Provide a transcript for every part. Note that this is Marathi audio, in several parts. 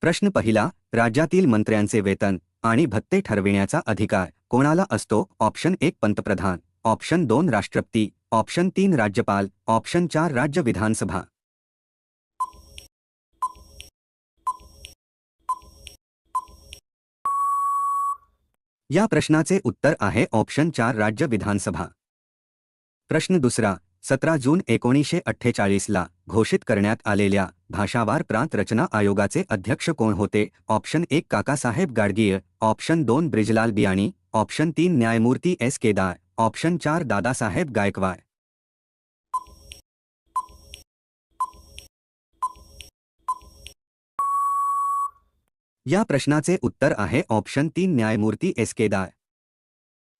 प्रश्न पहिला राज्यातील मंत्र्यांचे वेतन आणि भत्ते ठरविण्याचा अधिकार कोणाला असतो? ऑप्शन एक पंतप्रधान. ऑप्शन दोन राष्ट्रपती. ऑप्शन तीन राज्यपाल. ऑप्शन चार राज्य विधानसभा. या प्रश्नाचे उत्तर आहे ऑप्शन चार राज्य विधानसभा. प्रश्न दुसरा सतरा जून एकोणीसशे अठ्ठेचाळीसला घोषित करण्यात आलेल्या भाषावार प्रांत रचना आयोगाचे अध्यक्ष कोण होते? ऑप्शन एक काकासाहेब गाडगीळ ऑप्शन दोन ब्रिजलाल बियाणी ऑप्शन तीन न्यायमूर्ती एस केदार ऑप्शन चार दादासाहेब गायकवाड. या प्रश्नाचे उत्तर आहे ऑप्शन तीन न्यायमूर्ती एस केदार.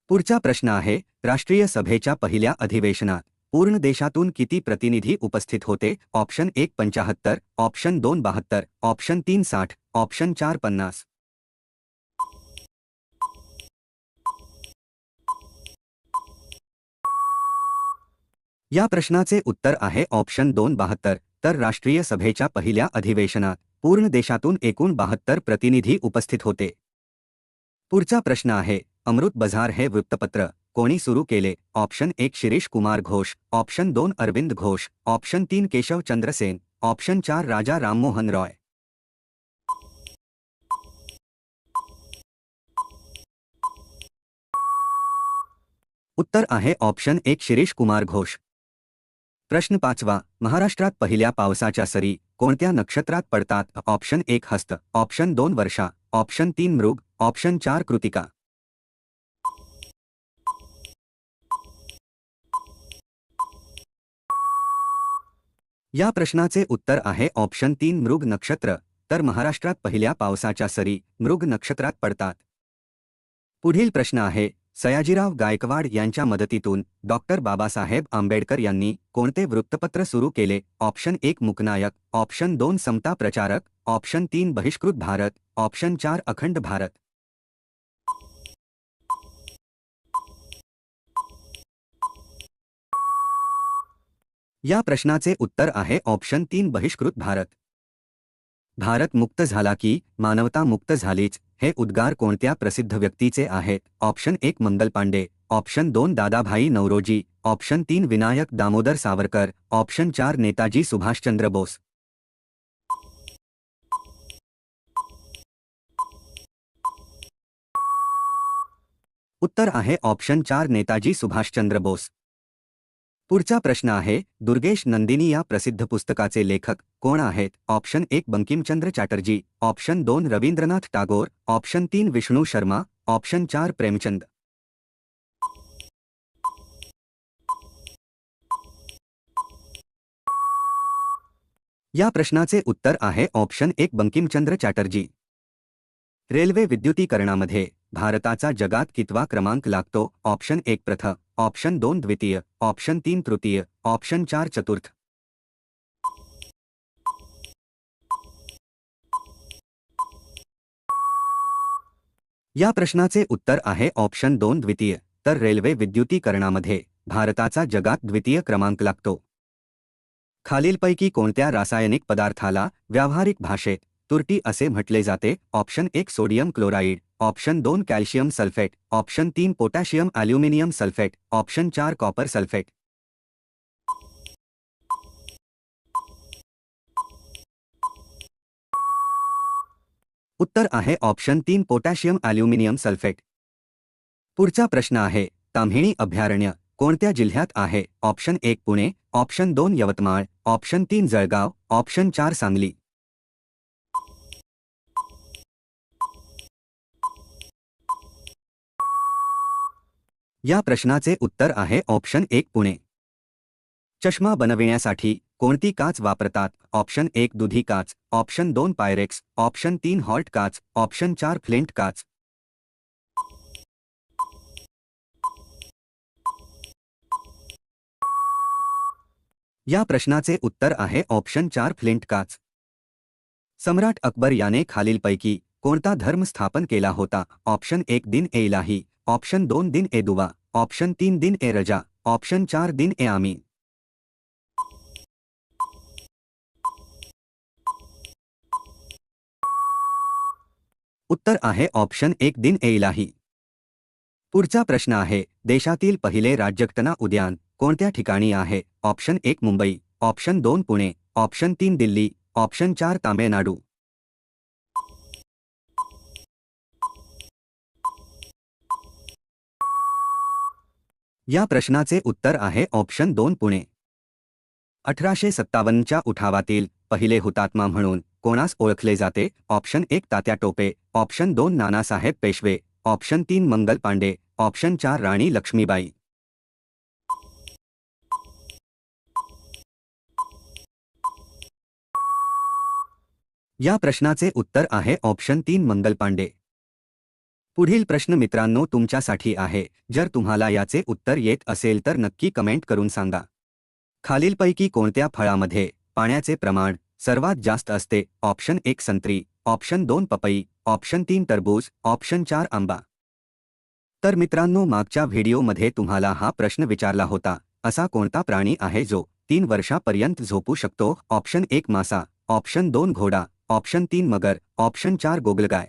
पुढचा प्रश्न आहे राष्ट्रीय सभेच्या पहिल्या अधिवेशनात. पूर्ण देशातून किती प्रतिनिधी उपस्थित होते? ऑप्शन एक पंचाहत्तर ऑप्शन दोन बहात्तर ऑप्शन तीन साठ ऑप्शन चार पन्नास. या प्रश्नाचे उत्तर आहे ऑप्शन दोन बहात्तर तर राष्ट्रीय सभेच्या पहिल्या अधिवेशनात पूर्ण देशातून एकूण बहात्तर प्रतिनिधी उपस्थित होते. पुढचा प्रश्न आहे अमृत बझार हे वृत्तपत्र कोणी सुरू केले? ऑप्शन एक शिरीष कुमार घोष. ऑप्शन दोन अरविंद घोष. ऑप्शन तीन केशव चंद्रसेन. ऑप्शन चार राजा राममोहन रॉय. उत्तर आहे ऑप्शन एक शिरीष कुमार घोष. प्रश्न पाचवा. महाराष्ट्रात पहिल्या पावसाच्या सरी कोणत्या नक्षत्रात पडतात? ऑप्शन एक हस्त. ऑप्शन दोन वर्षा. ऑप्शन तीन मृग. ऑप्शन चार कृतिका. या प्रश्नाचे उत्तर आहे ऑप्शन तीन मृग नक्षत्र. तर महाराष्ट्रात पहिल्या पावसाच्या सरी मृग नक्षत्रात पडतात. पुढील प्रश्न आहे सयाजीराव गायकवाड यांच्या मदतीतून डॉक्टर बाबासाहेब आंबेडकर यांनी कोणते वृत्तपत्र सुरू केले? ऑप्शन एक मुकनायक. ऑप्शन दोन समता प्रचारक. ऑप्शन तीन बहिष्कृत भारत. ऑप्शन चार अखंड भारत. या प्रश्नाचे उत्तर आहे ऑप्शन तीन बहिष्कृत भारत. भारत मुक्त झाला की मानवता मुक्त झालीच हे उद्गार कोणत्या प्रसिद्ध व्यक्तीचे आहेत? ऑप्शन एक मंगल पांडे. ऑप्शन दोन दादाभाई नवरोजी ऑप्शन तीन विनायक दामोदर सावरकर. ऑप्शन चार नेताजी सुभाषचंद्र बोस. उत्तर आहे ऑप्शन चार नेताजी सुभाषचंद्र बोस. पुढचा प्रश्न आहे, दुर्गेश नंदिनी या प्रसिद्ध पुस्तकाचे लेखक कोण आहेत? ऑप्शन एक बंकिमचंद्र चॅटर्जी, ऑप्शन दोन रवींद्रनाथ टागोर, ऑप्शन तीन विष्णू शर्मा, ऑप्शन चार प्रेमचंद. या प्रश्नाचे उत्तर आहे, ऑप्शन एक बंकिमचंद्र चॅटर्जी. रेल्वे विद्युतीकरणामध्ये भारताचा जगात कितवा क्रमांक लागतो? ऑप्शन एक प्रथम ऑप्शन दोन द्वितीय ऑप्शन तीन तृतीय ऑप्शन चार चतुर्थ. या प्रश्नाचे उत्तर आहे ऑप्शन दोन द्वितीय तर रेल्वे विद्युतीकरणामध्ये भारताचा जगात द्वितीय क्रमांक लागतो. खालीलपैकी कोणत्या रासायनिक पदार्थाला व्यावहारिक भाषेत तुरटी असे म्हटले जाते? ऑप्शन एक सोडियम क्लोराईड ऑप्शन दोन कैल्शियम सल्फेट, ऑप्शन तीन पोटॅशियम ॲल्युमिनियम सल्फेट, ऑप्शन चार कॉपर सल्फेट. उत्तर आहे ऑप्शन तीन पोटॅशियम ॲल्युमिनियम सल्फेट. पुढचा प्रश्न आहे, ताम्हिणी अभयारण्य कोणत्या जिल्ह्यात आहे? ऑप्शन एक पुणे, ऑप्शन दोन यवतमाळ, ऑप्शन तीन जळगाव, ऑप्शन चार सांगली. या प्रश्नाचे उत्तर आहे ऑप्शन एक पुणे. चष्मा बनविण्यासाठी कोणती काच वापरतात? ऑप्शन एक दुधी काच ऑप्शन दोन पायरेक्स ऑप्शन तीन हॉल्ट काच ऑप्शन चार फ्लिंट काच. या प्रश्नाचे उत्तर आहे ऑप्शन चार फ्लिंट काच. सम्राट अकबर याने खालीलपैकी कोणता धर्म स्थापन केला होता? ऑप्शन एक दिन एलाही ऑप्शन दोन दिन ए दुवा, ऑप्शन तीन दिन ए रजा, ऑप्शन चार दिन ए आमी उत्तर आहे ऑप्शन एक दिन ए इलाही. पुढचा प्रश्न आहे, देशातील पहिले राज्यघटना उद्यान कोणत्या ठिकाणी आहे? ऑप्शन एक मुंबई, ऑप्शन दोन पुणे, ऑप्शन तीन दिल्ली, ऑप्शन चार तामिळनाडू. या प्रश्नाचे उत्तर आहे ऑप्शन दोन पुणे. अठराशे सत्तावन्नच्या उठावातील पहिले हुतात्मा म्हणून कोणास ओळखले जाते? ऑप्शन एक तात्या टोपे ऑप्शन दोन नानासाहेब पेशवे ऑप्शन तीन मंगल पांडे ऑप्शन चार राणी लक्ष्मीबाई. या प्रश्नाचे उत्तर आहे ऑप्शन तीन मंगल पांडे. पुढील प्रश्न मित्रांनो तुमच्यासाठी आहे. जर तुम्हाला याचे उत्तर येत असेल तर नक्की कमेंट करून सांगा. खालीलपैकी कोणत्या फळामध्ये पाण्याचे प्रमाण सर्वात जास्त असते? ऑप्शन एक संत्री ऑप्शन दोन पपई ऑप्शन तीन टरबूज ऑप्शन चार आंबा. तर मित्रांनो मागच्या व्हिडिओमध्ये तुम्हाला हा प्रश्न विचारला होता. असा कोणता प्राणी आहे जो तीन वर्षापर्यंत झोपू शकतो? ऑप्शन एक मासा ऑप्शन दोन घोडा ऑप्शन तीन मगर ऑप्शन चार गोगलगाय.